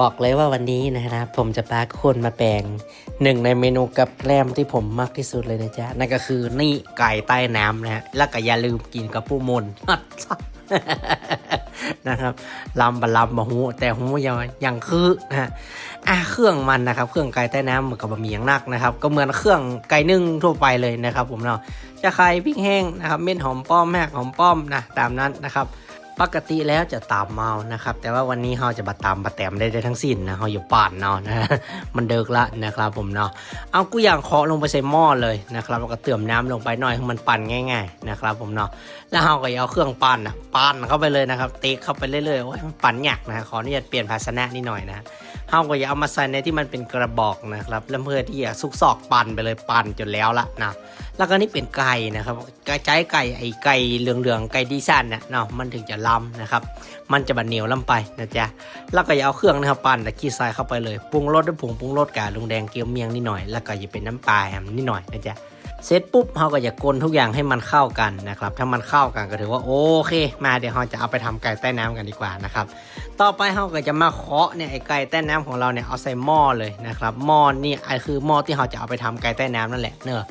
บอกเลยว่าวันนี้นะครับผมจะพาคนมาแปลงหนึ่งในเมนูกับแกล้มที่ผมมากที่สุดเลยนะจ๊ะ นั่นก็คือนี่ไก่ใต้น้ำนะฮะแล้วก็อย่าลืมกินกับผู้มนนะครับลำบะลำบะหูแต่หูยังยังคือนะฮะอะเครื่องมันนะครับ เครื่องไก่ใต้น้ำเหมือนกับบะหมี่อย่างนักนะครับ ก็เหมือนเครื่องไก่นึ่งทั่วไปเลยนะครับ ผมเนาะจะไข่พริกแห้งนะครับ เม็ดหอมป้อมแม่หอมป้อมนะตามนั้นนะครับ ปกติแล้วจะตามเมานะครับ แต่ว่าวันนี้เราจะมาตามมาแต้มได้ได้ทั้งสิ้นนะเราอยู่ป่านเนาะนะมันเดิกละนะครับผมเนาะเอากูอย่างเคาะลงไปใส่หม้อเลยนะครับแล้วก็เติมน้ำลงไปหน่อยให้มันปั่นง่าย ๆนะครับ ผมเนาะแล้วเราก็เอาเครื่องปั่นอะปั่นเข้าไปเลยนะครับเตะเข้าไปเรื่อยๆโอ้ยมันปั่นยากนะขออนุญาตเปลี่ยนภาชนะนิดหน่อยนะ เราก็อย่าเอามาใส่ในที่มันเป็นกระบอกนะครับ แล้วเพื่อที่จะซุกซอกปั่นไปเลยปั่นจนแล้วละนะแล้วก็นี่เป็นไก่นะครับไก่ใจไก่ไอไก่เหลืองๆไก่ดีซันเนี่ยเนาะมันถึงจะล้ำนะครับ มันจะบะเหนียวล้ำไปนะจ๊ะแล้วก็อย่าเอาเครื่องนะครับปั่นตะกี้ใส่เข้าไปเลยปรุงรสด้วยผงปรุงรสกาลุงแดงเกี๊ยวเมียงนิดหน่อย แล้วก็อย่าเป็นน้ำปลาแฮมนิดหน่อยนะจ๊ะ เสร็จปุ๊บเราก็อย่ากลนทุกอย่างให้มันเข้ากันนะครับ ถ้ามันเข้ากันก็ถือว่าโอเค มาเดี๋ยวเราจะเอาไปทำไก่ใต้น้ำกันดีกว่านะครับ ต่อไปเราก็จะมาเคาะเนี่ยไอไก่ใต้น้ำของเราเนี่ยเอาใส่หม้อเลยนะครับ หม้อนี่ไอคือหม้อที่เราจะเอาไปทำไก่ใต้น้ำนั่นแหละเนอะ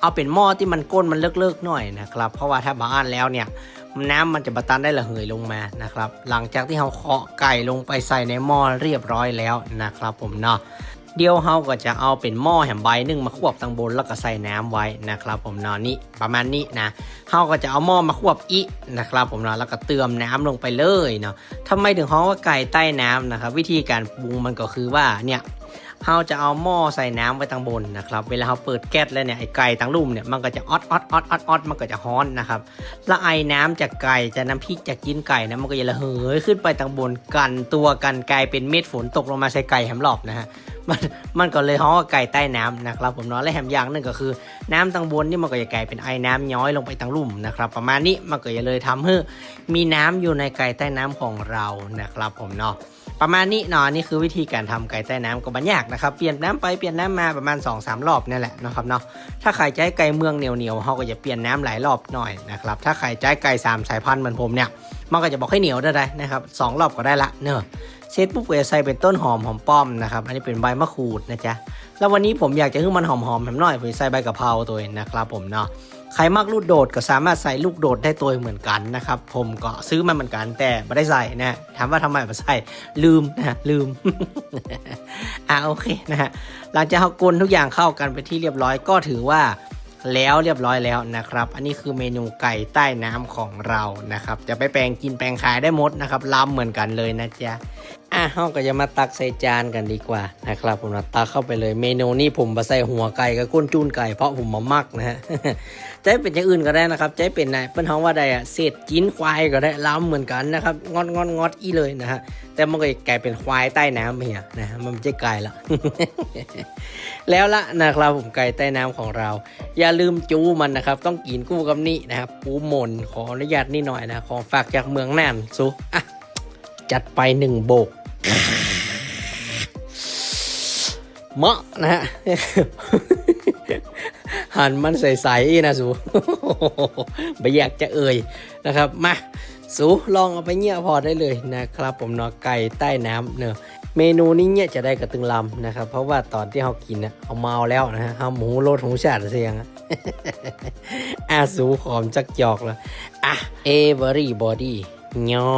เอาเป็นหม้อที่มันก้นมันเลิกๆหน่อยนะครับ เพราะว่าถ้าบาอ่านแล้วเนี่ยน้ำมันจะบะตันได้ระเหยลงมานะครับ หลังจากที่เราเคาะไก่ลงไปใส่ในหม้อเรียบร้อยแล้วนะครับ ผมเนาะ เดี๋ยวเราก็จะเอาเป็นหม้อแหมใบหนึ่งมาควบตังบนแล้วก็ใส่น้ำไว้นะครับ ผมนาะนี่ประมาณนี้นะเราก็จะเอาหม้อมาควบอีนะครับ ผมนาะแล้วก็เติมน้ำลงไปเลยเนาะทำไมถึงฮ้องว่าไก่ใต้น้ำนะครับ วิธีการปรุงมันก็คือว่าเนี่ยเราจะเอาหม้อใส่น้ำไว้ทางบนนะครับเวลาเราเปิดแก๊สแล้วเนี่ยไอไก่ทั้งลุ่มเนี่ยมันก็จะออดออดออดออดออดมันก็จะฮ้อนนะครับละไอน้ำจากไก่จะน้ำพริกจากกินไก่นะมันก็จะระเหยขึ้นไปทางบนกันตัวกันกลายเป็นเม็ดฝนตกลงมาใส่ไก่แหมหลอบนะฮะ มันมันก็เลยฮ้อว่าไก่ใต้น้ำนะครับผมเนาะและแหมอย่างหนึงก็คือ น้ำทางบนนี่มันก็จะกลายเป็นไอ้น้ำย้อยลงไปทางลุ่มนะครับ ประมาณนี้มันก็จะเลยทำให้มีน้ำอยู่ในไก่ใต้น้ำของเรานะครับผมเนาะประมาณนี้เนาะนี่คือวิธีการทำไก่ใต้น้ำก็บันยากนะครับเปลี่ยนน้ำไปเปลี่ยนน้ำมาประมาณ2อสรอบนี่แหละนะครับเนาะถ้าใครใจไก่เมืองเหนียวเหนียวๆเขาก็จะเปลี่ยนน้ำหลายรอบหน่อยนะครับถ้าใครใจไก่สามสายพันธุ์เหมือนผมเนี่ยมันก็จะบอกให้เหนียวได้ๆนะครับสองรอบก็ได้ละเนอะ เซตปุ๊บก็จะใส่เป็นต้นหอมหอมป้อมนะครับ อันนี้เป็นใบมะกรูดนะจ๊ะ แล้ววันนี้ผมอยากจะให้มันหอมๆแหมหน่อยผมใส่ใบกะเพราตัวนะครับผมเนาะ ใครมักลูกโดดก็สามารถใส่ลูกโดดได้ตัวเหมือนกันนะครับ ผมก็ซื้อมาเหมือนกันแต่ไม่ได้ใส่นะถามว่าทำไมไม่ใส่ลืมนะลืม อะโอเคนะฮะ หลังจากเขากลนทุกอย่างเข้ากันไปที่เรียบร้อยก็ถือว่าแล้วเรียบร้อยแล้วนะครับ อันนี้คือเมนูไก่ใต้น้ำของเรานะครับ จะไปแปลงกินแปลงขายได้หมดนะครับล้ำเหมือนกันเลยนะจ๊ะ อะเราก็จะมาตักใส่จานกันดีกว่านะครับผมนะตักเข้าไปเลยเมนูนี้ผมมาใส่หัวไก่กับก้นจูนไก่เพราะผมมามักนะฮะจะให้เป็นอย่างอื่นก็ได้นะครับจะให้เป็นไหนเปิ้นท้องว่าใดอะเศษกินควายก็ได้ล้ำเหมือนกันนะครับงอนงอนงอดอีเลยนะฮะแต่มันก็กลายเป็นควายใต้น้ำเหียนะฮะมันไม่ใช่ไก่ละแล้วละนะครับผมไก่ใต้น้ำของเรา อย่าลืมจูมันนะครับ ต้องกินกู้กับนี่นะครับปูหมนขออนุญาตนี่หน่อยนะของฝากจากเมืองน่านซุอะจัดไปหนึ่งโบก เมาะนะฮะหันมันใสๆนะสูไม่อยากจะเอ่ยนะครับ มาสูลองเอาไปเงี้ยพอได้เลยนะครับ ผมเนอไก่ใต้น้ำเนอะเมนูนี้เนี่ยจะได้กระตึงลำนะครับ เพราะว่าตอนที่เขากินเนี่ยเอาเมาแล้วนะฮะเอาหมูโลดหูชาติเสียงอะอาสูขอมจักจอกแล้วอะ everybody ย่อ